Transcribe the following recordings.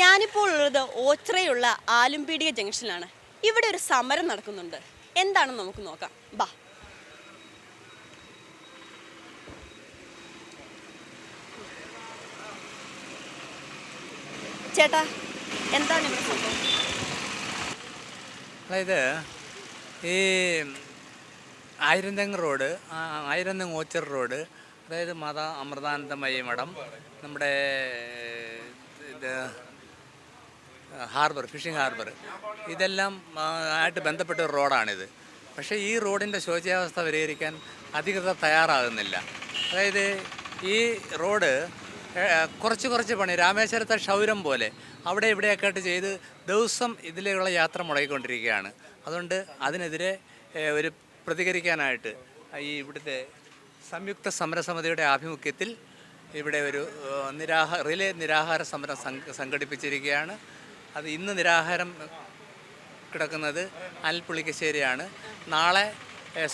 ഞാനിപ്പോൾ ഉള്ളത് ഓച്ചിറയുള്ള ആലുംപീടിക ജംഗ്ഷനിലാണ്. ഇവിടെ ഒരു സമരം നടക്കുന്നുണ്ട്. എന്താണെന്ന് നമുക്ക് നോക്കാം. ബാ. ചേട്ടാ എന്താണ് ഇവിടെ സംഭവം? അതായത് ഈ ആയിരന്തങ്ങ് റോഡ് ആ ആയിരന്തങ്ങ് ഓച്ചർ റോഡ് അതായത് മാതാ അമൃതാനന്ദമയി മഠം നമ്മുടെ ഇത് ഹാർബർ ഫിഷിംഗ് ഹാർബർ. ഇതെല്ലാം ആയിട്ട് ബന്ധപ്പെട്ട ഒരു റോഡാണിത്. പക്ഷേ ഈ റോഡിന്റെ ശോചനാവസ്ഥ പരിഹരിക്കാൻ അധികൃതർ തയ്യാറാകുന്നില്ല. അതായത് ഈ റോഡ് കുറച്ച് കുറച്ച് പണി രാമേശ്വരത്തെ ക്ഷൗരം പോലെ അവിടെ ഇവിടെയൊക്കെ ആയിട്ട് ചെയ്ത് ദിവസം ഇതിലേക്കുള്ള യാത്ര മുടങ്ങിക്കൊണ്ടിരിക്കുകയാണ് അതുകൊണ്ട് അതിനെതിരെ ഒരു പ്രതികരിക്കാനായിട്ട് ഈ ഇവിടുത്തെ സംയുക്ത സമരസമിതിയുടെ ആഭിമുഖ്യത്തിൽ ഇവിടെ ഒരു നിരാഹ റിലേ നിരാഹാര സമരം സംഘ സംഘടിപ്പിച്ചിരിക്കുകയാണ്. അത് ഇന്ന് നിരാഹാരം കിടക്കുന്നത് അൽപ്പുള്ളിക്കശ്ശേരിയാണ് നാളെ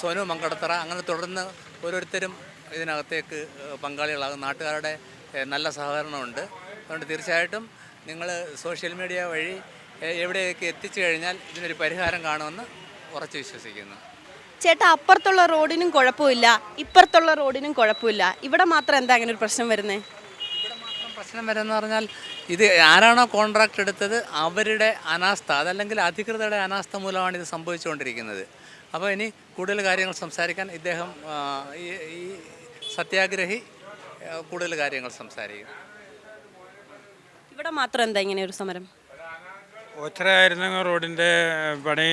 സോനു മങ്കടത്തറ അങ്ങനെ തുടർന്ന് ഓരോരുത്തരും ഇതിനകത്തേക്ക് പങ്കാളികളാകും. നാട്ടുകാരുടെ നല്ല സഹകരണമുണ്ട്. അതുകൊണ്ട് തീർച്ചയായിട്ടും നിങ്ങൾ സോഷ്യൽ മീഡിയ വഴി എവിടെയൊക്കെ എത്തിച്ചു കഴിഞ്ഞാൽ ഇതിനൊരു പരിഹാരം കാണുമെന്ന് ഉറച്ചു വിശ്വസിക്കുന്നു. ചേട്ടാ അപ്പുറത്തുള്ള റോഡിനും കുഴപ്പമില്ല. ഇപ്പുറത്തുള്ള റോഡിനും കുഴപ്പമില്ല. ഇവിടെ മാത്രം എന്താ അങ്ങനെ ഒരു പ്രശ്നം വരുന്നത് പ്രശ്നം വരുമെന്ന് പറഞ്ഞാൽ ഇത് ആരാണോ കോൺട്രാക്ട് എടുത്തത് അവരുടെ അനാസ്ഥ അതല്ലെങ്കിൽ അധികൃതരുടെ അനാസ്ഥ മൂലമാണ് ഇത് സംഭവിച്ചുകൊണ്ടിരിക്കുന്നത്. അപ്പോൾ ഇനി കൂടുതൽ കാര്യങ്ങൾ സംസാരിക്കാൻ ഇദ്ദേഹം ഈ ഈ സത്യാഗ്രഹി കൂടുതൽ കാര്യങ്ങൾ സംസാരിക്കും. ഇവിടെ മാത്രം എന്താ ഇങ്ങനെ ഒരു സമരം? ഒച്ചരായിരുന്ന റോഡിന്റെ പണി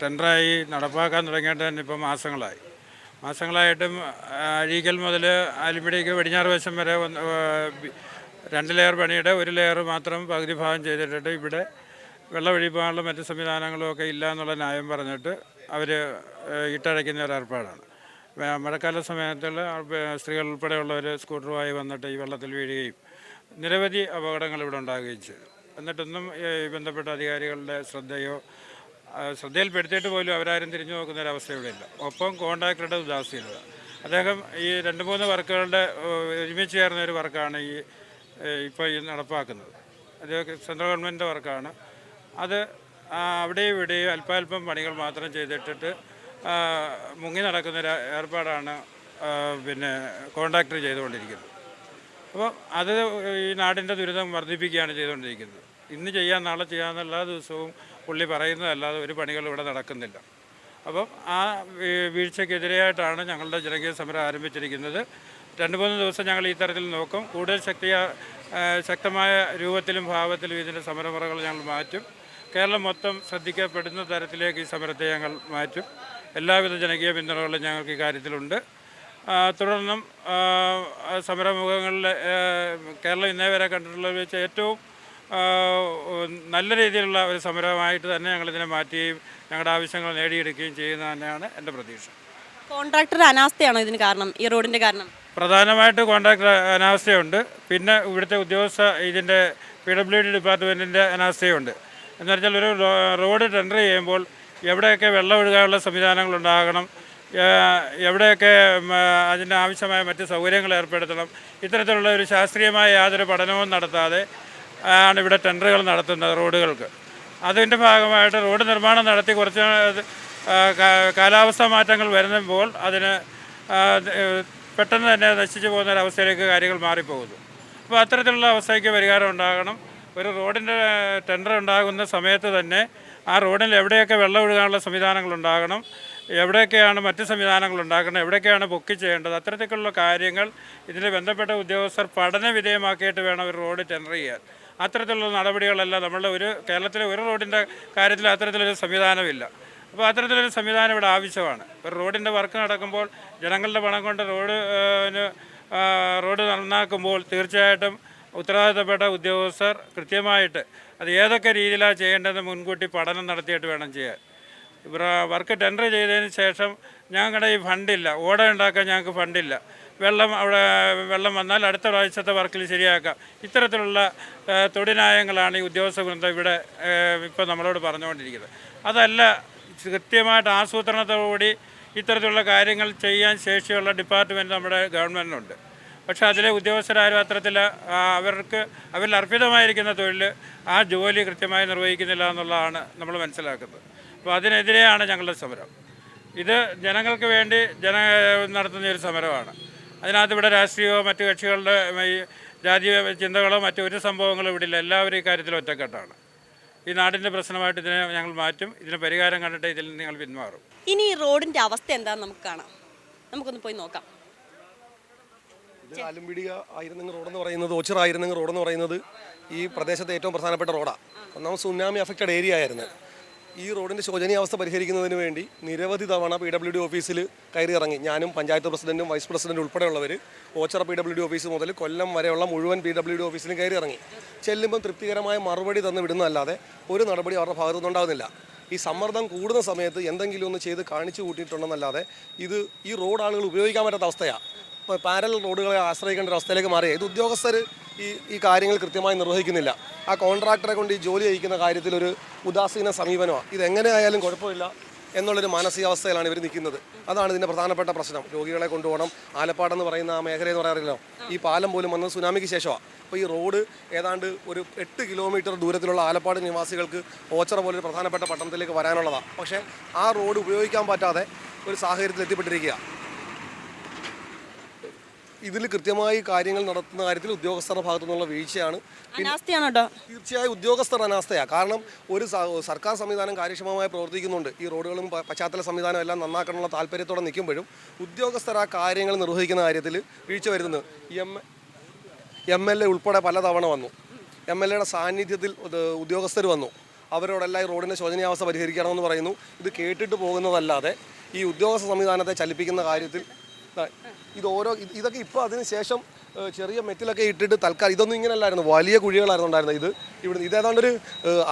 ടെൻഡറായി നടപ്പാക്കാൻ തുടങ്ങിയിട്ട് തന്നെ ഇപ്പോൾ മാസങ്ങളായി. മാസങ്ങളായിട്ടും അഴീക്കൽ മുതൽ ആലിപ്പിടിക്ക് പടിഞ്ഞാറ് വശം വരെ രണ്ട് ലെയർ പണിയുടെ ഒരു ലെയർ മാത്രം പകുതി ഭാഗം ചെയ്തിട്ടിട്ട് ഇവിടെ വെള്ളമൊഴിപ്പാനുള്ള മറ്റ് സംവിധാനങ്ങളും ഒക്കെ ഇല്ല എന്നുള്ള ന്യായം പറഞ്ഞിട്ട് അവർ ഇട്ടടയ്ക്കുന്ന ഒരു ഏർപ്പാടാണ്. മഴക്കാല സമയത്തിൽ സ്ത്രീകൾ ഉൾപ്പെടെയുള്ളവർ സ്കൂട്ടറുമായി വന്നിട്ട് ഈ വെള്ളത്തിൽ വീഴുകയും നിരവധി അപകടങ്ങൾ ഇവിടെ ഉണ്ടാകുകയും ചെയ്തു. എന്നിട്ടൊന്നും ബന്ധപ്പെട്ട അധികാരികളുടെ ശ്രദ്ധയോ ശ്രദ്ധയിൽപ്പെടുത്തിയിട്ട് പോലും അവരാരും തിരിഞ്ഞു നോക്കുന്ന ഒരവസ്ഥ ഇവിടെ ഇല്ല ഒപ്പം കോൺട്രാക്ടറുടെ ഉദാസീനത. അദ്ദേഹം ഈ രണ്ട് മൂന്ന് വർക്കുകളുടെ ഒരുമിച്ച് ചേർന്ന ഒരു വർക്കാണ് ഈ ഇപ്പോൾ ഈ നടപ്പാക്കുന്നത്. അത് സെൻട്രൽ ഗവൺമെന്റിന്റെ വർക്കാണ്. അത് അവിടെയും ഇവിടെയും അല്പാൽപ്പം പണികൾ മാത്രം ചെയ്തിട്ടിട്ട് മുങ്ങി നടക്കുന്നൊരു ഏർപ്പാടാണ് പിന്നെ കോൺട്രാക്ടർ ചെയ്തുകൊണ്ടിരിക്കുന്നത്. അപ്പോൾ അത് ഈ നാടിന്റെ ദുരിതം വർദ്ധിപ്പിക്കുകയാണ് ചെയ്തുകൊണ്ടിരിക്കുന്നത്. ഇന്ന് ചെയ്യാൻ നാളെ ചെയ്യാമെന്നുള്ള ദിവസവും പുള്ളി പറയുന്നതല്ലാതെ ഒരു പണികൾ ഇവിടെ നടക്കുന്നില്ല. അപ്പം ആ വീഴ്ചയ്ക്കെതിരെയായിട്ടാണ് ഞങ്ങളുടെ ജനകീയ സമരം ആരംഭിച്ചിരിക്കുന്നത്. രണ്ട് മൂന്ന് ദിവസം ഞങ്ങൾ ഈ തരത്തിൽ നോക്കും. കൂടുതൽ ശക്തിയ ശക്തമായ രൂപത്തിലും ഭാവത്തിലും ഇതിന്റെ സമരമുറകൾ ഞങ്ങൾ മാറ്റും. കേരളം മൊത്തം ശ്രദ്ധിക്കപ്പെടുന്ന തരത്തിലേക്ക് ഈ സമരത്തെ ഞങ്ങൾ മാറ്റും. എല്ലാവിധ ജനകീയ പിന്തുണകളും ഞങ്ങൾക്ക് ഈ കാര്യത്തിലുണ്ട്. തുടർന്നും സമരമുഖങ്ങളിൽ കേരളം ഇന്നേ വരെ കണ്ടിട്ടുള്ളതിൽ വെച്ച് ഏറ്റവും നല്ല രീതിയിലുള്ള ഒരു സമരമായിട്ട് തന്നെ ഞങ്ങളിതിനെ മാറ്റുകയും ഞങ്ങളുടെ ആവശ്യങ്ങൾ നേടിയെടുക്കുകയും ചെയ്യുന്ന തന്നെയാണ് എന്റെ പ്രതീക്ഷ. കോൺട്രാക്ടർ അനാസ്ഥയാണോ ഇതിന് കാരണം? ഈ റോഡിന്റെ കാരണം? പ്രധാനമായിട്ട് കോൺട്രാക്ടർ അനാസ്ഥയുണ്ട്. പിന്നെ ഇവിടുത്തെ ഉദ്യോഗസ്ഥ ഇതിന്റെ പി ഡബ്ല്യു ഡി ഡിപ്പാർട്ട്മെന്റിന്റെ അനാസ്ഥയുണ്ട്. എന്ന് വെച്ചാൽ ഒരു റോഡ് ടെൻഡർ ചെയ്യുമ്പോൾ എവിടെയൊക്കെ വെള്ളം ഒഴുകാനുള്ള സംവിധാനങ്ങൾ ഉണ്ടാകണം എവിടെയൊക്കെ അതിന്റെ ആവശ്യമായ മറ്റ് സൗകര്യങ്ങൾ ഏർപ്പെടുത്തണം ഇത്തരത്തിലുള്ള ഒരു ശാസ്ത്രീയമായ യാതൊരു പഠനവും നടത്താതെ ആണ് ഇവിടെ ടെൻഡറുകൾ നടത്തുന്നത് റോഡുകൾക്ക്. അതിന്റെ ഭാഗമായിട്ട് റോഡ് നിർമ്മാണം നടത്തി കുറച്ച് കാലാവസ്ഥ മാറ്റങ്ങൾ വരുമ്പോൾ അതിന് പെട്ടെന്ന് തന്നെ നശിച്ചു പോകുന്ന ഒരവസ്ഥയിലേക്ക് കാര്യങ്ങൾ മാറിപ്പോകുന്നു. അപ്പോൾ അത്തരത്തിലുള്ള അവസ്ഥയ്ക്ക് പരിഹാരം ഉണ്ടാകണം. ഒരു റോഡിന്റെ ടെൻഡർ ഉണ്ടാകുന്ന സമയത്ത് തന്നെ ആ റോഡിൽ എവിടെയൊക്കെ വെള്ളം ഒഴുകാനുള്ള സംവിധാനങ്ങൾ ഉണ്ടാകണം എവിടെയൊക്കെയാണ് മറ്റ് സംവിധാനങ്ങൾ ഉണ്ടാക്കണം എവിടെയൊക്കെയാണ് ബുക്ക് ചെയ്യേണ്ടത് അത്തരത്തിലുള്ള കാര്യങ്ങൾ ഇതിന് ബന്ധപ്പെട്ട ഉദ്യോഗസ്ഥർ പഠന വിധേയമാക്കിയിട്ട് വേണം ഒരു റോഡ് ടെൻഡർ ചെയ്യാൻ. അത്തരത്തിലുള്ള നടപടികളല്ല. നമ്മളുടെ ഒരു കേരളത്തിലെ ഒരു റോഡിന്റെ കാര്യത്തിൽ അത്തരത്തിലൊരു സംവിധാനമില്ല. അപ്പോൾ അത്തരത്തിലൊരു സംവിധാനം ഇവിടെ ആവശ്യമാണ്. ഒരു റോഡിന്റെ വർക്ക് നടക്കുമ്പോൾ ജനങ്ങളുടെ പണം കൊണ്ട് റോഡ് റോഡ് നന്നാക്കുമ്പോൾ തീർച്ചയായിട്ടും ഉത്തരവാദിത്തപ്പെട്ട ഉദ്യോഗസ്ഥർ കൃത്യമായിട്ട് അത് ഏതൊക്കെ രീതിയിലാണ് ചെയ്യേണ്ടതെന്ന് മുൻകൂട്ടി പഠനം നടത്തിയിട്ട് വേണം ചെയ്യാൻ. ഇവിടെ വർക്ക് ടെൻഡർ ചെയ്തതിന് ശേഷം ഞങ്ങളുടെ ഈ ഫണ്ടില്ല. ഓട ഉണ്ടാക്കാൻ ഞങ്ങൾക്ക് ഫണ്ടില്ല. വെള്ളം അവിടെ വെള്ളം വന്നാൽ അടുത്ത പ്രാവശ്യത്തെ വർക്കിൽ ശരിയാക്കാം. ഇത്തരത്തിലുള്ള തൊടിനായങ്ങളാണ് ഈ ഉദ്യോഗസ്ഥ വൃന്ദം ഇവിടെ ഇപ്പോൾ നമ്മളോട് പറഞ്ഞുകൊണ്ടിരിക്കുന്നത്. അതല്ല കൃത്യമായിട്ട് ആസൂത്രണത്തോടുകൂടി ഇത്തരത്തിലുള്ള കാര്യങ്ങൾ ചെയ്യാൻ ശേഷിയുള്ള ഡിപ്പാർട്ട്മെന്റ് നമ്മുടെ ഗവൺമെന്റിനുണ്ട് പക്ഷേ അതിലെ ഉദ്യോഗസ്ഥരാരും അത്തരത്തിൽ അവർക്ക് അവരിൽ അർപ്പിതമായിരിക്കുന്ന തൊഴിൽ ആ ജോലി കൃത്യമായി നിർവഹിക്കുന്നില്ല എന്നുള്ളതാണ് നമ്മൾ മനസ്സിലാക്കുന്നത്. അപ്പോൾ അതിനെതിരെയാണ് ഞങ്ങളുടെ സമരം. ഇത് ജനങ്ങൾക്ക് വേണ്ടി ജന നടത്തുന്ന ഒരു സമരമാണ്. അതിനകത്ത് ഇവിടെ രാഷ്ട്രീയമോ മറ്റു കക്ഷികളുടെ ഈ രാജ്യ ചിന്തകളോ മറ്റു ഒരു സംഭവങ്ങളോ ഇവിടെ ഇല്ല. എല്ലാവരും ഇക്കാര്യത്തിൽ ഒറ്റക്കെട്ടാണ്. ഈ നാടിന്റെ പ്രശ്നമായിട്ട് ഇതിനെ ഞങ്ങൾ മാറ്റും. ഇതിന് പരിഹാരം കണ്ടിട്ട് ഇതിൽ നിങ്ങൾ ഞങ്ങൾ പിന്മാറും. ഇനി ഈ റോഡിന്റെ അവസ്ഥ എന്താണെന്ന് നമുക്ക് കാണാം. നമുക്കൊന്ന് പോയി നോക്കാം. ആലുംപിടിക ആയിരുന്നെങ്കിൽ റോഡെന്ന് പറയുന്നത് ഓച്ചിറ ആയിരുന്നെങ്കിൽ റോഡെന്ന് പറയുന്നത് ഈ പ്രദേശത്തെ ഏറ്റവും പ്രധാനപ്പെട്ട റോഡാണ് ഒന്നാമത് സുനാമി അഫക്റ്റഡ് ഏരിയ ആയിരുന്നു. ഈ റോഡിന്റെ ശോചനീയാവസ്ഥ പരിഹരിക്കുന്നതിന് വേണ്ടി നിരവധി തവണ പി ഡബ്ല്യു ഡി ഓഫീസിൽ കയറി ഇറങ്ങി. ഞാനും പഞ്ചായത്ത് പ്രസിഡന്റും വൈസ് പ്രസിഡന്റും ഉൾപ്പെടെയുള്ളവർ Ochira P W D office മുതൽ കൊല്ലം വരെയുള്ള മുഴുവൻ പി ഡബ്ല്യു ഡി ഓഫീസിലും കയറി ഇറങ്ങി. ചെല്ലുമ്പം തൃപ്തികരമായ മറുപടി തന്നു വിടുന്നതല്ലാതെ ഒരു നടപടി അവരുടെ ഭാഗത്തു ഈ സമ്മർദ്ദം കൂടുന്ന സമയത്ത് എന്തെങ്കിലും ഒന്ന് ചെയ്ത് കാണിച്ചു കൂട്ടിയിട്ടുണ്ടെന്നല്ലാതെ ഇത് ഈ റോഡ് ആളുകൾ ഉപയോഗിക്കാൻ പറ്റാത്ത അവസ്ഥയാണ് പാരൽ റോഡുകളെ ആശ്രയിക്കേണ്ട ഒരു അവസ്ഥയിലേക്ക് മാറി ഇത് ഉദ്യോഗസ്ഥർ ഈ ഈ കാര്യങ്ങൾ കൃത്യമായി നിർവഹിക്കുന്നില്ല. ആ കോൺട്രാക്ടറെ കൊണ്ട് ഈ ജോലി ചെയ്യിക്കുന്ന കാര്യത്തിൽ ഒരു ഉദാസീന സമീപനമാണ് ഇത് എങ്ങനെ ആയാലും കുഴപ്പമില്ല എന്നുള്ളൊരു മാനസികാവസ്ഥയിലാണ് ഇവർ നിൽക്കുന്നത്. അതാണ് ഇതിന്റെ പ്രധാനപ്പെട്ട പ്രശ്നം. രോഗികളെ കൊണ്ടുപോകണം. ആലപ്പാടെന്ന് പറയുന്ന ആ മേഖല എന്ന് പറയാറില്ലോ ഈ പാലം പോലും വന്നത് സുനാമിക്ക് ശേഷമാണ് അപ്പോൾ ഈ റോഡ് ഏതാണ്ട് ഒരു എട്ട് കിലോമീറ്റർ ദൂരത്തിലുള്ള ആലപ്പാട് നിവാസികൾക്ക് ഓച്ചറ പോലൊരു പ്രധാനപ്പെട്ട പട്ടണത്തിലേക്ക് വരാനുള്ളതാണ് പക്ഷേ ആ റോഡ് ഉപയോഗിക്കാൻ പറ്റാതെ ഒരു സാഹചര്യത്തിൽ എത്തിപ്പെട്ടിരിക്കുക ഇതിൽ കൃത്യമായി കാര്യങ്ങൾ നടത്തുന്ന കാര്യത്തിൽ ഉദ്യോഗസ്ഥരുടെ ഭാഗത്തു നിന്നുള്ള വീഴ്ചയാണ് അനാസ്ഥയാണ് കേട്ടോ തീർച്ചയായും ഉദ്യോഗസ്ഥർ അനാസ്ഥയാണ് കാരണം ഒരു സർക്കാർ സംവിധാനം കാര്യക്ഷമമായി പ്രവർത്തിക്കുന്നുണ്ട്. ഈ റോഡുകളും പശ്ചാത്തല സംവിധാനം എല്ലാം നന്നാക്കാനുള്ള താല്പര്യത്തോടെ നിൽക്കുമ്പോഴും ഉദ്യോഗസ്ഥർ ആ കാര്യങ്ങൾ നിർവഹിക്കുന്ന കാര്യത്തിൽ വീഴ്ച വരുന്നത്. എം എം എൽ എ ഉൾപ്പെടെ പലതവണ വന്നു. എം എൽ എയുടെ സാന്നിധ്യത്തിൽ ഉദ്യോഗസ്ഥർ വന്നു. അവരോടെല്ലാം ഈ റോഡിന്റെ ശോചനീയാവസ്ഥ പരിഹരിക്കണമെന്ന് പറയുന്നു. ഇത് കേട്ടിട്ട് പോകുന്നതല്ലാതെ ഈ ഉദ്യോഗസ്ഥ സംവിധാനത്തെ ചലിപ്പിക്കുന്ന കാര്യത്തിൽ ഇത് ഓരോ ഇതൊക്കെ ഇപ്പോൾ അതിന് ശേഷം ചെറിയ മെറ്റിലൊക്കെ ഇട്ടിട്ട് തൽക്കാലം ഇതൊന്നും ഇങ്ങനെയല്ലായിരുന്നു വലിയ കുഴികളായിരുന്നു ഉണ്ടായിരുന്നത് ഇത് ഇവിടെ നിന്ന് ഇതേതാണ്ട് ഒരു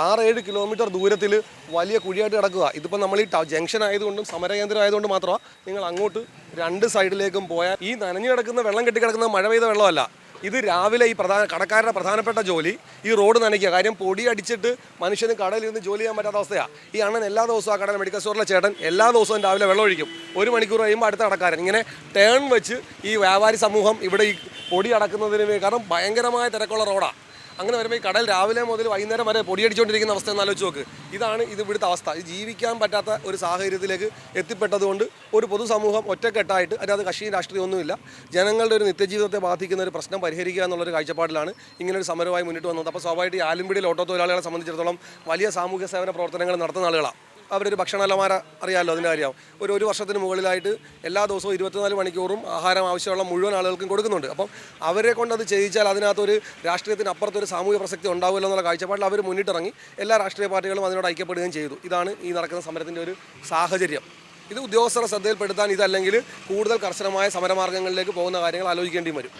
ആറ് ഏഴ് കിലോമീറ്റർ ദൂരത്തിൽ വലിയ കുഴിയായിട്ട് കിടക്കുക. ഇതിപ്പോൾ നമ്മൾ ഈ ജംഗ്ഷൻ ആയതുകൊണ്ടും സമരകേന്ദ്രം ആയതുകൊണ്ട് മാത്രമാണ് നിങ്ങൾ അങ്ങോട്ട് രണ്ട് സൈഡിലേക്കും പോയാൽ ഈ നനഞ്ഞു കിടക്കുന്ന വെള്ളം കെട്ടിക്കിടക്കുന്ന മഴ പെയ്ത വെള്ളമല്ല. ഇത് രാവിലെ ഈ പ്രധാന കടക്കാരുടെ പ്രധാനപ്പെട്ട ജോലി. ഈ റോഡ് നനയ്ക്കുക. കാര്യം പൊടി അടിച്ചിട്ട് മനുഷ്യന് കടലിൽ ഇരുന്ന് ജോലി ചെയ്യാൻ പറ്റാത്ത അവസ്ഥയാണ് ഈ അണ്ണൻ എല്ലാ ദിവസവും ആ കടയിൽ മെഡിക്കൽ സ്റ്റോറിലെ ചേട്ടൻ എല്ലാ ദിവസവും രാവിലെ വെള്ളം ഒഴിക്കും. ഒരു മണിക്കൂർ കഴിയുമ്പോൾ അടുത്ത കടക്കാരൻ. ഇങ്ങനെ ടേൺ വെച്ച് ഈ വ്യാപാരി സമൂഹം ഇവിടെ ഈ പൊടി അടക്കുന്നതിന് കാരണം ഭയങ്കരമായ തിരക്കുള്ള റോഡാണ് അങ്ങനെ വരുമ്പോൾ ഈ കടൽ രാവിലെ മുതൽ വൈകുന്നേരം വരെ പൊടിയടിച്ചുകൊണ്ടിരിക്കുന്ന അവസ്ഥ എന്ന് ആലോചിച്ച് നോക്ക്. ഇതാണ് ഇത് ഇവിടുത്തെ അവസ്ഥ. ഇത് ജീവിക്കാൻ പറ്റാത്ത ഒരു സാഹചര്യത്തിലേക്ക് എത്തിപ്പെട്ടതുകൊണ്ട് ഒരു പൊതുസമൂഹം ഒറ്റക്കെട്ടായിട്ട് അതിനകത്ത് കക്ഷി രാഷ്ട്രീയമൊന്നുമില്ല ജനങ്ങളുടെ ഒരു നിത്യജീവിതത്തെ ബാധിക്കുന്ന ഒരു പ്രശ്നം പരിഹരിക്കുക എന്നുള്ളൊരു കാഴ്ചപ്പാടിലാണ് ഇങ്ങനെ ഒരു സമരമായി മുന്നിട്ട് വന്നത്. അപ്പോൾ സ്വാഭാവികമായിട്ട് ആലുംപിടിയിൽ ഓട്ടോ തൊഴിലാളികളെ സംബന്ധിച്ചിടത്തോളം വലിയ സാമൂഹ്യ സേവന പ്രവർത്തനങ്ങൾ നടത്തുന്ന ആളുകളാണ് അവരൊരു ഭക്ഷണലമാര അറിയാമല്ലോ അതിന്റെ കാര്യം. ഒരു ഒരു വർഷത്തിന് മുകളിലായിട്ട് എല്ലാ ദിവസവും ഇരുപത്തിനാല് മണിക്കൂറും ആഹാരം ആവശ്യമുള്ള മുഴുവൻ ആളുകൾക്കും കൊടുക്കുന്നുണ്ട്. അപ്പം അവരെ കൊണ്ട് അത് ചെയ്യിച്ചാൽ അതിനകത്തൊരു രാഷ്ട്രീയത്തിന് അപ്പുറത്തൊരു സാമൂഹ്യ പ്രസക്തി ഉണ്ടാവില്ല എന്നുള്ള കാഴ്ചപ്പാടിൽ അവർ മുന്നിട്ടിറങ്ങി എല്ലാ രാഷ്ട്രീയ പാർട്ടികളും അതിനോട് ഐക്യപ്പെടുകയും ചെയ്തു. ഇതാണ് ഈ നടക്കുന്ന സമരത്തിന്റെ ഒരു സാഹചര്യം. ഇത് ഉദ്യോഗസ്ഥരുടെ ശ്രദ്ധയിൽപ്പെടുത്താൻ ഇതല്ലെങ്കിൽ കൂടുതൽ കർശനമായ സമരമാർഗങ്ങളിലേക്ക് പോകുന്ന കാര്യങ്ങൾ ആലോചിക്കേണ്ടി വരും.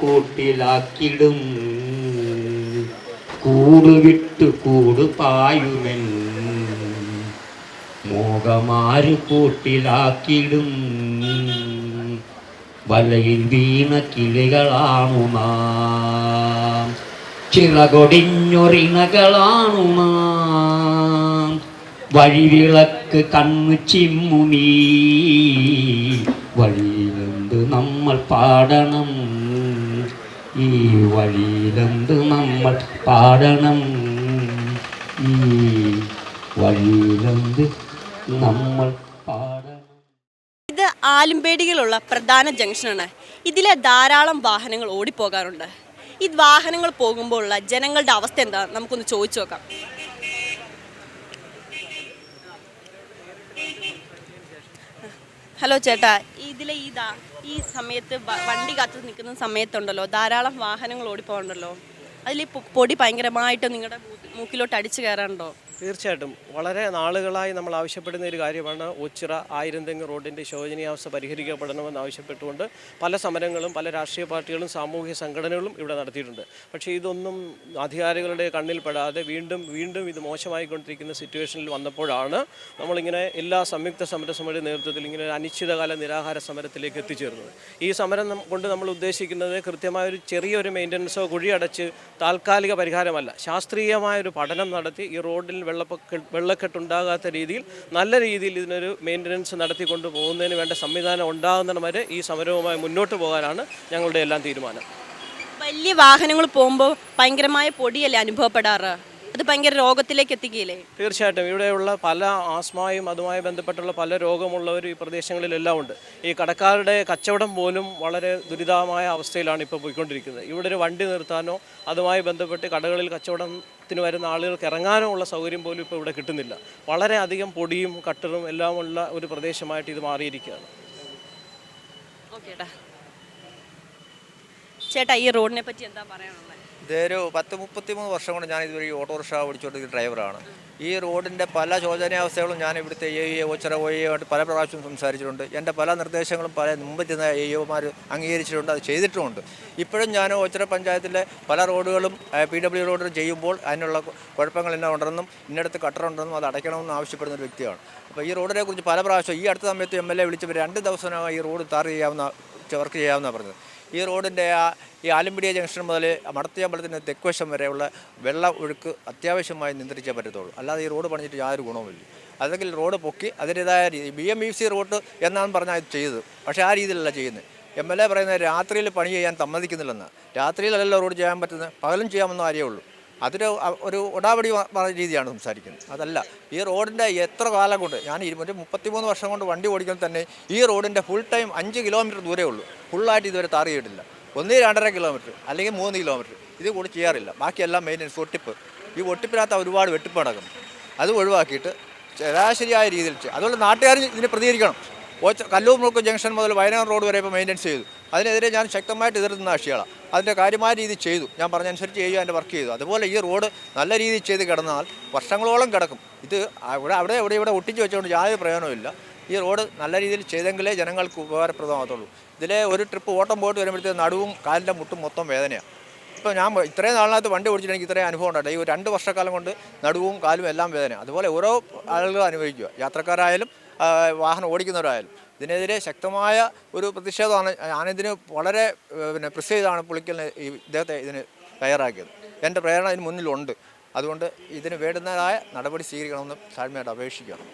കൂട്ടിലാക്കിടും കൂട് വിട്ട് മോകമാരു കൂട്ടിലാക്കിടും വലയിൽ വീണ കിളികളാണു നാം ചിറകൊടിഞ്ഞൊറിണകളാണു നാം വഴിവിളക്ക് കണ്ണു ചിമ്മുമീ. വഴിയിലെന്ത് നമ്മൾ പാടണം? ഈ വഴിയിലെന്ത് നമ്മൾ പാടണം? ഈ വഴിയിലെന്ത് നമ്മൾ ഇത് ആലുംപേടികളുള്ള പ്രധാന ജംഗ്ഷനാണ്. ഇതിലെ ധാരാളം വാഹനങ്ങൾ ഓടിപ്പോകാറുണ്ട്. ഈ വാഹനങ്ങൾ പോകുമ്പോഴുള്ള ജനങ്ങളുടെ അവസ്ഥ എന്താ? നമുക്കൊന്ന് ചോദിച്ചു നോക്കാം. ഹലോ ചേട്ടാ ഇതിലെ ദാ ഈ സമയത്ത് വണ്ടി കാത്തു നിൽക്കുന്ന സമയത്തുണ്ടല്ലോ ധാരാളം വാഹനങ്ങൾ ഓടിപ്പോകണ്ടല്ലോ അതിൽ പൊടി ഭയങ്കരമായിട്ട് നിങ്ങളുടെ മൂക്കിലോട്ട് അടിച്ചു കയറാറുണ്ടോ? തീർച്ചയായിട്ടും. വളരെ നാളുകളായി നമ്മൾ ആവശ്യപ്പെടുന്ന ഒരു കാര്യമാണ് ഒച്ചിറ ആയിരന്തെങ്ങ് റോഡിന്റെ ശോചനീയാവസ്ഥ പരിഹരിക്കപ്പെടണമെന്ന് ആവശ്യപ്പെട്ടുകൊണ്ട് പല സമരങ്ങളും പല രാഷ്ട്രീയ പാർട്ടികളും സാമൂഹ്യ സംഘടനകളും ഇവിടെ നടത്തിയിട്ടുണ്ട്. പക്ഷേ ഇതൊന്നും അധികാരികളുടെ കണ്ണിൽപ്പെടാതെ വീണ്ടും വീണ്ടും ഇത് മോശമായിക്കൊണ്ടിരിക്കുന്ന സിറ്റുവേഷനിൽ വന്നപ്പോഴാണ് നമ്മളിങ്ങനെ എല്ലാ സംയുക്ത സമരസമിതി നേതൃത്വത്തിൽ ഇങ്ങനെ ഒരു അനിശ്ചിതകാല നിരാഹാര സമരത്തിലേക്ക് എത്തിച്ചേർന്നത്. ഈ സമരം കൊണ്ട് നമ്മൾ ഉദ്ദേശിക്കുന്നത് കൃത്യമായ ഒരു ചെറിയൊരു മെയിന്റനൻസോ കുഴിയടച്ച് താൽക്കാലിക പരിഹാരമല്ല ശാസ്ത്രീയമായൊരു പഠനം നടത്തി ഈ റോഡിൽ വെള്ളപ്പൊക്ക വെള്ളക്കെട്ടുണ്ടാകാത്ത രീതിയിൽ നല്ല രീതിയിൽ ഇതിനൊരു മെയിന്റനൻസ് നടത്തിക്കൊണ്ട് പോകുന്നതിന് വേണ്ട സംവിധാനം ഉണ്ടാകുന്നതിന് വരെ ഈ സമരവുമായി മുന്നോട്ട് പോകാനാണ് ഞങ്ങളുടെ എല്ലാം തീരുമാനം. വലിയ വാഹനങ്ങൾ പോകുമ്പോൾ ഭയങ്കരമായ പൊടിയല്ലേ അനുഭവപ്പെടാറ്? അത് ഭയങ്കര രോഗത്തിലേക്ക് എത്തിക്കില്ലേ തീർച്ചയായിട്ടും. ഇവിടെയുള്ള പല ആസ്മയും അതുമായി ബന്ധപ്പെട്ടുള്ള പല രോഗമുള്ളവർ ഈ പ്രദേശങ്ങളിലെല്ലാം ഉണ്ട് ഈ കടക്കാരുടെ കച്ചവടം പോലും വളരെ ദുരിതമായ അവസ്ഥയിലാണ് ഇപ്പോൾ പോയിക്കൊണ്ടിരിക്കുന്നത്. ഇവിടെ ഒരു വണ്ടി നിർത്താനോ അതുമായി ബന്ധപ്പെട്ട് കടകളിൽ കച്ചവടം ത്തിന് വരുന്ന ആളുകൾക്ക് ഇറങ്ങാനോ ഉള്ള സൗകര്യം പോലും ഇപ്പോൾ ഇവിടെ കിട്ടുന്നില്ല. വളരെയധികം പൊടിയും കട്ടറും എല്ലാമുള്ള ഒരു പ്രദേശമായിട്ട് ഇത് മാറിയിരിക്കുകയാണ്. ചേട്ടാ ഈ റോഡിനെ പറ്റി എന്താ പറയാനുള്ളത്? ഇതൊരു പത്ത് മുപ്പത്തി മൂന്ന് വർഷം കൊണ്ട് ഞാൻ ഇതുവരെ ഈ ഓട്ടോറിക്ഷ ഓടിച്ചുകൊണ്ടിരിക്കുന്ന ഡ്രൈവറാണ്. ഈ റോഡിന്റെ പല ശോചനീയാവസ്ഥകളും ഞാൻ ഇവിടുത്തെ എ ഇ ഒച്ചറ ഒയ്യുമായിട്ട് പല പ്രാവശ്യം സംസാരിച്ചിട്ടുണ്ട്. എന്റെ പല നിർദ്ദേശങ്ങളും പല മുമ്പ് ചെന്ന എ ഇമാർ അംഗീകരിച്ചിട്ടുണ്ട് അത് ചെയ്തിട്ടുമുണ്ട്. ഇപ്പോഴും ഞാൻ ഒച്ചറ പഞ്ചായത്തിലെ പല റോഡുകളും പി ഡബ്ല്യു റോഡ് ചെയ്യുമ്പോൾ അതിനുള്ള കുഴപ്പങ്ങൾ എന്നാ ഉണ്ടെന്നും ഇന്നടത്ത് കട്ടറുണ്ടെന്നും അത് അടയ്ക്കണമെന്നും ആവശ്യപ്പെടുന്ന ഒരു വ്യക്തിയാണ്. അപ്പോൾ ഈ റോഡിനെ കുറിച്ച് പല പ്രാവശ്യം ഈ അടുത്ത സമയത്ത് എം എൽ എ വിളിച്ചപ്പോൾ രണ്ട് ദിവസമായി ഈ റോഡ് താർ ചെയ്യാവുന്ന വർക്ക് ചെയ്യാവുന്ന പറഞ്ഞത്. ഈ റോഡിന്റെ ആ ഈ ആലമ്പിടിയ ജംഗ്ഷൻ മുതൽ മടത്തിയമ്പലത്തിന്റെ തെക്കുവശം വരെയുള്ള വെള്ള ഒഴുക്ക് അത്യാവശ്യമായി നിയന്ത്രിച്ചേ പറ്റത്തുള്ളൂ. അല്ലാതെ ഈ റോഡ് പണിഞ്ഞിട്ട് യാതൊരു ഗുണവുമില്ല അല്ലെങ്കിൽ റോഡ് പൊക്കി അതിന്റെതായ രീതി B M E C road എന്നാണ് പറഞ്ഞാൽ ഇത് ചെയ്തത്. പക്ഷേ ആ രീതിയിലല്ല ചെയ്യുന്നത്. എം എൽ എ പറയുന്നത് രാത്രിയിൽ പണി ചെയ്യാൻ സമ്മതിക്കുന്നില്ലെന്ന്. രാത്രിയിലല്ലല്ലോ റോഡ് ചെയ്യാൻ പറ്റുന്നത്. പകലും ചെയ്യാമെന്നോ ആരേ ഉള്ളൂ. അതൊരു ഒരു വ- രീതിയാണ് സംസാരിക്കുന്നത്. അതല്ല ഈ റോഡിന്റെ എത്ര കാലം കൊണ്ട് ഞാൻ ഇരു- ഒരു മുപ്പത്തിമൂന്ന് വർഷം കൊണ്ട് വണ്ടി ഓടിക്കുമ്പോൾ തന്നെ ഈ റോഡിന്റെ ഫുൾ ടൈം അഞ്ച് കിലോമീറ്റർ ദൂരേ ഉള്ളൂ. ഫുള്ളായിട്ട് ഇതുവരെ താറി ചെയ്തിട്ടില്ല. ഒന്ന് രണ്ടര കിലോമീറ്റർ അല്ലെങ്കിൽ മൂന്ന് കിലോമീറ്റർ ഇത് കൂടി ചെയ്യാറില്ല. ബാക്കിയെല്ലാം മെയിന്റനൻസ് ഒട്ടിപ്പ് ഈ ഒട്ടിപ്പിനകത്ത് ഒരുപാട് വെട്ടിപ്പ് നടക്കും അത് ഒഴിവാക്കിയിട്ട് ശരാശരിയായ രീതിയിൽ അതുകൊണ്ട് നാട്ടുകാർ ഇതിനെ പ്രതികരിക്കണം. കല്ലൂർ മുക്ക് ജംഗ്ഷൻ മുതൽ വയനാട് റോഡ് വരെ ഇപ്പോൾ മെയിന്റെനൻസ് ചെയ്തു. അതിനെതിരെ ഞാൻ ശക്തമായിട്ട് എതിർത്തുന്ന കക്ഷികളാണ് അതിന്റെ കാര്യമായ രീതിയിൽ ചെയ്തു. ഞാൻ പറഞ്ഞനുസരിച്ച് ചെയ്യുക അതിന്റെ വർക്ക് ചെയ്തു. അതുപോലെ ഈ റോഡ് നല്ല രീതിയിൽ ചെയ്ത് കിടന്നാൽ വർഷങ്ങളോളം കിടക്കും. ഇത് അവിടെ അവിടെ ഇവിടെ ഇവിടെ ഒട്ടിച്ച് വെച്ചുകൊണ്ട് യാതൊരു പ്രയോജനമില്ല ഈ റോഡ് നല്ല രീതിയിൽ ചെയ്തെങ്കിലേ ജനങ്ങൾക്ക് ഉപകാരപ്രദമാകത്തുള്ളൂ. ഇതിലെ ഒരു ട്രിപ്പ് ഓട്ടം പോയിട്ട് വരുമ്പോഴത്തേക്ക് നടുവും കാലിന്റെ മുട്ടും മൊത്തം വേദനയാണ്. ഇപ്പോൾ ഞാൻ ഇത്രയും നാളിനകത്ത് വണ്ടി ഓടിച്ചിട്ട് എനിക്ക് ഇത്രയും അനുഭവം ഉണ്ടായിട്ട് ഈ രണ്ട് വർഷക്കാലം കൊണ്ട് നടുവും കാലും എല്ലാം വേദന അതുപോലെ ഓരോ ആളുകളും അനുഭവിക്കുക. യാത്രക്കാരായാലും വാഹനം ഓടിക്കുന്നവരായാലും. ഇതിനെതിരെ ശക്തമായ ഒരു പ്രതിഷേധമാണ്. ഞാനിതിന് വളരെ പിന്നെ പ്രസ് ചെയ്താണ് പുളിക്കലിന് ഈ ഇദ്ദേഹത്തെ ഇതിന് തയ്യാറാക്കിയത്. എന്റെ പ്രേരണ ഇതിന് മുന്നിലുണ്ട്. അതുകൊണ്ട് ഇതിന് വേണ്ടുന്നതായ നടപടി സ്വീകരിക്കണമെന്ന് താഴ്മയായിട്ട് അപേക്ഷിക്കുകയാണ്.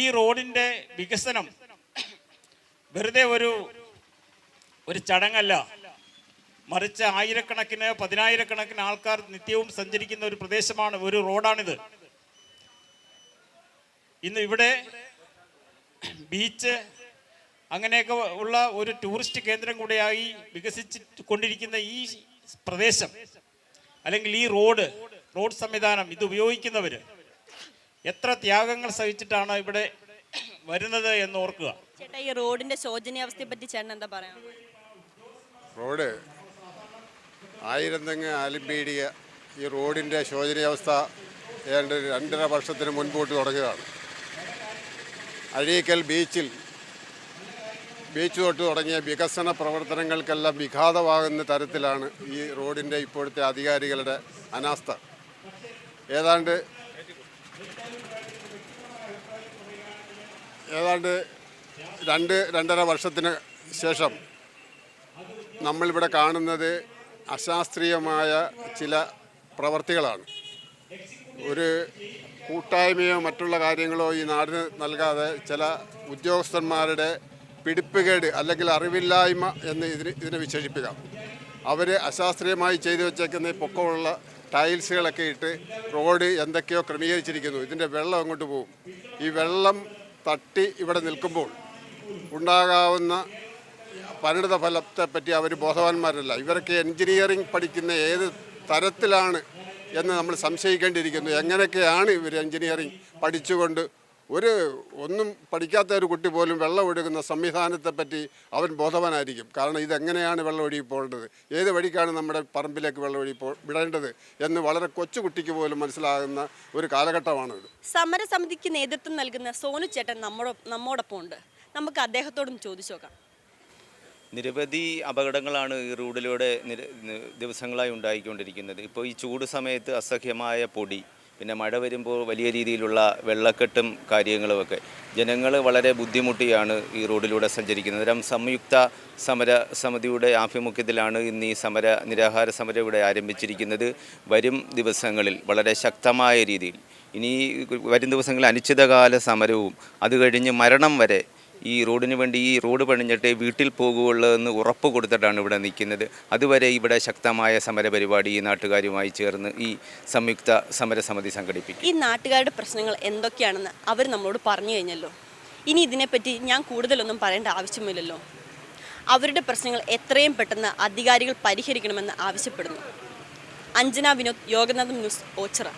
ഈ റോഡിന്റെ വികസനം വെറുതെ ഒരു ഒരു ചടങ്ങല്ല. മറിച്ച് ആയിരക്കണക്കിന് പതിനായിരക്കണക്കിന് ആൾക്കാർ നിത്യവും സഞ്ചരിക്കുന്ന ഒരു പ്രദേശമാണ് ഒരു റോഡാണിത്. ഇന്ന് ഇവിടെ ബീച്ച് അങ്ങനെയൊക്കെ ഉള്ള ഒരു ടൂറിസ്റ്റ് കേന്ദ്രം കൂടെയായി വികസിച്ച് കൊണ്ടിരിക്കുന്ന ഈ പ്രദേശം അല്ലെങ്കിൽ ഈ റോഡ് റോഡ് സംവിധാനം ഇത് ഉപയോഗിക്കുന്നവർ എത്ര ത്യാഗങ്ങൾ സഹിച്ചിട്ടാണ് ഇവിടെ വരുന്നത് എന്ന് ഓർക്കുക. ചേട്ടാ ഈ റോഡിന്റെ ശോചനീയാവസ്ഥയെ പറ്റി ചേട്ടൻ എന്താ പറയാ റോഡ് ആയിരം തെങ്ങ് ആലിമ്പീടിയ ഈ റോഡിന്റെ ശോചനീയാവസ്ഥ ഏതാണ്ട് ഒരു രണ്ടര വർഷത്തിന് മുൻപോട്ട് തുടങ്ങിയതാണ് അഴീക്കൽ ബീച്ചിൽ ബീച്ച് തൊട്ട് തുടങ്ങിയ വികസന പ്രവർത്തനങ്ങൾക്കെല്ലാം വിഘാതമാകുന്ന തരത്തിലാണ് ഈ റോഡിന്റെ ഇപ്പോഴത്തെ അധികാരികളുടെ അനാസ്ഥ. ഏതാണ്ട് ഏതാണ്ട് രണ്ട് രണ്ടര വർഷത്തിന് ശേഷം നമ്മളിവിടെ കാണുന്നത് അശാസ്ത്രീയമായ ചില പ്രവർത്തികളാണ്. ഒരു കൂട്ടായ്മയോ മറ്റുള്ള കാര്യങ്ങളോ ഈ നാടിന് നൽകാതെ ചില ഉദ്യോഗസ്ഥന്മാരുടെ പിടിപ്പുകേട് അല്ലെങ്കിൽ അറിവില്ലായ്മ എന്ന് ഇതിന് ഇതിനെ വിശേഷിപ്പിക്കാം. അവർ അശാസ്ത്രീയമായി ചെയ്തു വെച്ചേക്കുന്ന പൊക്കമുള്ള ടൈൽസുകളൊക്കെ ഇട്ട് റോഡ് എന്തൊക്കെയോ ക്രമീകരിച്ചിരിക്കുന്നു. ഇതിന്റെ വെള്ളം അങ്ങോട്ട് പോകും. ഈ വെള്ളം തട്ടി ഇവിടെ നിൽക്കുമ്പോൾ ഉണ്ടാകാവുന്ന പരിണിത ഫലത്തെപ്പറ്റി അവർ ബോധവാന്മാരല്ല. ഇവരൊക്കെ എൻജിനീയറിംഗ് പഠിക്കുന്ന ഏത് തരത്തിലാണ് എന്ന് നമ്മൾ സംശയിക്കേണ്ടിയിരിക്കുന്നു. എങ്ങനെയൊക്കെയാണ് ഇവർ എഞ്ചിനീയറിംഗ് പഠിച്ചുകൊണ്ട് ഒരു ഒന്നും പഠിക്കാത്ത ഒരു കുട്ടി പോലും വെള്ളം ഒഴുകുന്ന സംവിധാനത്തെ പറ്റി അവൻ ബോധവാനായിരിക്കും. കാരണം ഇതെങ്ങനെയാണ് വെള്ളം ഒഴുകി പോകേണ്ടത്? ഏത് വഴിക്കാണ് നമ്മുടെ പറമ്പിലേക്ക് വെള്ളം ഒഴുകി പോ വിടേണ്ടത് എന്ന് വളരെ കൊച്ചു കുട്ടിക്ക് പോലും മനസ്സിലാകുന്ന ഒരു കാലഘട്ടമാണ് സമരസമിതിക്ക് നേതൃത്വം നൽകുന്ന സോനു ചേട്ടൻ നമ്മുടെ നമ്മോടൊപ്പം ഉണ്ട് നമുക്ക് അദ്ദേഹത്തോടും ചോദിച്ചു നോക്കാം. നിരവധി അപകടങ്ങളാണ് ഈ റോഡിലൂടെ ദിവസങ്ങളായി ഉണ്ടായിക്കൊണ്ടിരിക്കുന്നത്. ഇപ്പോൾ ഈ ചൂട് സമയത്ത് അസഹ്യമായ പൊടി പിന്നെ മഴ വരുമ്പോൾ വലിയ രീതിയിലുള്ള വെള്ളക്കെട്ടും കാര്യങ്ങളുമൊക്കെ. ജനങ്ങൾ വളരെ ബുദ്ധിമുട്ടിയാണ് ഈ റോഡിലൂടെ സഞ്ചരിക്കുന്നത്. അന്നേരം സംയുക്ത സമര സമിതിയുടെ ആഭിമുഖ്യത്തിലാണ് ഇന്ന് ഈ സമര നിരാഹാര സമരം ഇവിടെ ആരംഭിച്ചിരിക്കുന്നത് വരും ദിവസങ്ങളിൽ വളരെ ശക്തമായ രീതിയിൽ. ഇനി വരും ദിവസങ്ങളിൽ അനിശ്ചിതകാല സമരവും അത് കഴിഞ്ഞ് മരണം വരെ ഈ റോഡിന് വേണ്ടി ഈ റോഡ് പണിഞ്ഞിട്ട് വീട്ടിൽ പോകുകയുള്ളൂ എന്ന് ഉറപ്പ് കൊടുത്തിട്ടാണ് ഇവിടെ നിൽക്കുന്നത്. അതുവരെ ഇവിടെ ശക്തമായ സമരപരിപാടി ഈ നാട്ടുകാരുമായി ചേർന്ന് ഈ സംയുക്ത സമരസമിതി സംഘടിപ്പിക്കും. ഈ നാട്ടുകാരുടെ പ്രശ്നങ്ങൾ എന്തൊക്കെയാണെന്ന് അവർ നമ്മളോട് പറഞ്ഞു കഴിഞ്ഞല്ലോ. ഇനി ഇതിനെപ്പറ്റി ഞാൻ കൂടുതലൊന്നും പറയേണ്ട ആവശ്യമില്ലല്ലോ. അവരുടെ പ്രശ്നങ്ങൾ എത്രയും പെട്ടെന്ന് അധികാരികൾ പരിഹരിക്കണമെന്ന് ആവശ്യപ്പെടുന്നു. അഞ്ജന വിനോദ് യോഗനാഥം ന്യൂസ് ഓച്ചിറ.